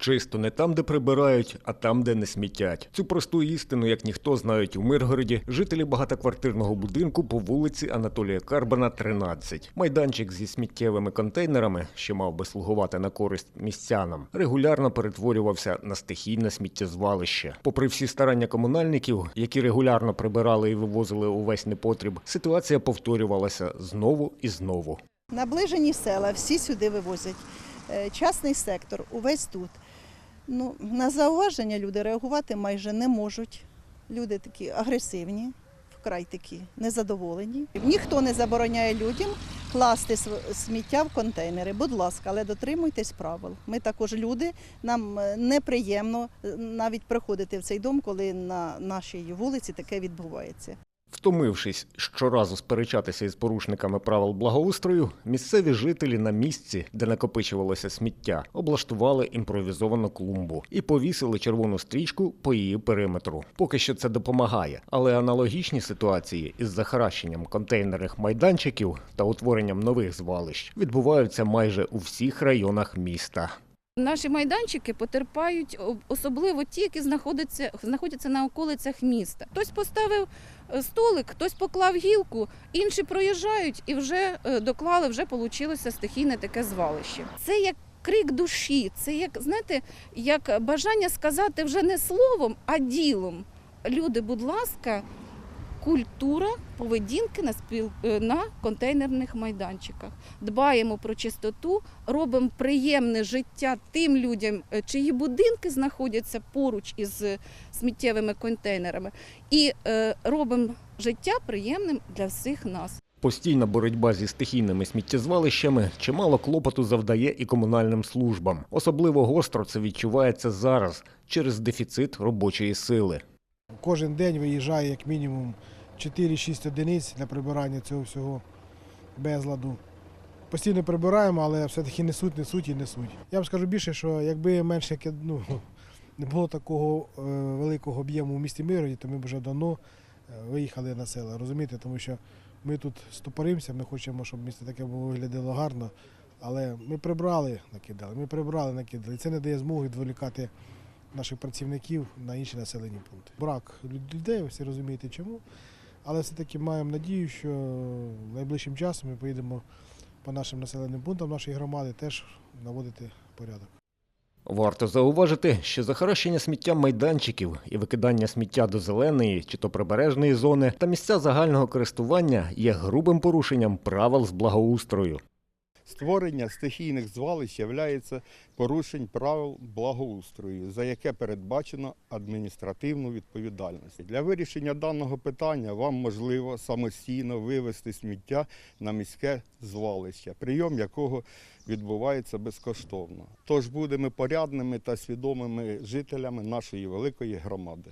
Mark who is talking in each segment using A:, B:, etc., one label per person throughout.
A: Чисто не там, де прибирають, а там, де не смітять. Цю просту істину, як ніхто знають у Миргороді, жителі багатоквартирного будинку по вулиці Анатолія Карбана, 13. Майданчик зі сміттєвими контейнерами, що мав би слугувати на користь містянам, регулярно перетворювався на стихійне сміттєзвалище. Попри всі старання комунальників, які регулярно прибирали і вивозили увесь непотріб, ситуація повторювалася знову і знову.
B: Наближені села всі сюди вивозять. Е, Частний сектор увесь тут. Ну, на зауваження люди реагувати майже не можуть. Люди такі агресивні, вкрай такі незадоволені. Ніхто не забороняє людям класти сміття в контейнери. Будь ласка, але дотримуйтесь правил. Ми також люди. Нам е, неприємно е, навіть приходити в цей дом, коли на нашій вулиці таке відбувається.
A: Втомившись щоразу сперечатися із порушниками правил благоустрою, місцеві жителі на місці, де накопичувалося сміття, облаштували імпровізовану клумбу і повісили червону стрічку по її периметру. Поки що це допомагає, але аналогічні ситуації із захаращенням контейнерних майданчиків та утворенням нових звалищ відбуваються майже у всіх районах міста.
C: Наші майданчики потерпають особливо ті, які знаходяться, знаходяться на околицях міста. Хтось поставив е, столик, хтось поклав гілку, інші проїжджають і вже е, доклали, вже вийшло стихійне таке звалище. Це як крик душі, це як знаєте, як бажання сказати вже не словом, а ділом. Люди, будь ласка, культура поведінки на спіл е, на контейнерних майданчиках. Дбаємо про чистоту, робимо приємне життя тим людям, е, чиї будинки знаходяться поруч із е, сміттєвими контейнерами, і е, робимо життя приємним для всіх нас.
A: Постійна боротьба зі стихійними сміттєзвалищами чимало клопоту завдає і комунальним службам. Особливо гостро це відчувається зараз через дефіцит робочої сили.
D: Кожен день виїжджає як мінімум 4-6 одиниць для прибирання цього всього безладу. Постійно прибираємо, але все-таки несуть, несуть і несуть. Я вам скажу більше, що якби менше ну, не було такого е, великого об'єму в місті Мироді, то ми б вже давно е, виїхали на села, розумієте? Тому що ми тут стопоримося, ми хочемо, щоб місто таке було виглядало гарно. Але ми прибрали, накидали, ми прибрали, накидали. Це не дає змоги відволікати наших працівників на інші населені пункти. Брак людей, всі розумієте чому. Але все-таки маємо надію, що найближчим часом ми поїдемо по нашим населеним пунктам нашої громади теж наводити порядок.
A: Варто зауважити, що захаращення сміття майданчиків і викидання сміття до зеленої чи то прибережної зони та місця загального користування є грубим порушенням правил з благоустрою.
E: Створення стихійних звалищ є порушень правил благоустрою, за яке передбачено адміністративну відповідальність. Для вирішення даного питання вам можливо самостійно вивезти сміття на міське звалище, прийом якого відбувається безкоштовно. Тож будемо порядними та свідомими жителями нашої великої громади.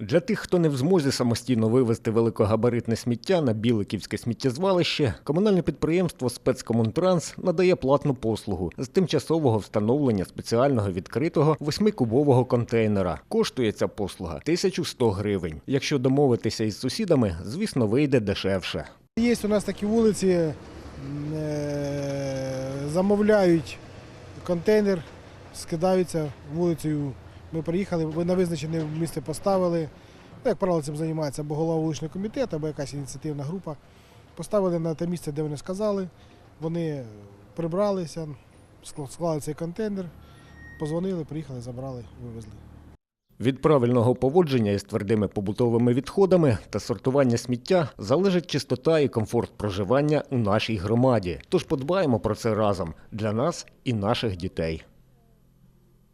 A: Для тих, хто не в змозі самостійно вивезти великогабаритне сміття на Біликівське сміттєзвалище, комунальне підприємство Спецкомунтранс надає платну послугу з тимчасового встановлення спеціального відкритого восьмикубового контейнера. Коштує ця послуга 1100 гривень. Якщо домовитися із сусідами, звісно, вийде дешевше.
D: Є у нас такі вулиці, е, замовляють контейнер, скидаються вулицею. Ми приїхали, на визначене місце поставили. Ну, як правило, цим займається або голова вуличного комітету, або якась ініціативна група. Поставили на те місце, де вони сказали. Вони прибралися, склали цей контейнер, позвонили, приїхали, забрали, вивезли.
A: Від правильного поводження із твердими побутовими відходами та сортування сміття залежить чистота і комфорт проживання у нашій громаді. Тож подбаємо про це разом для нас і наших дітей.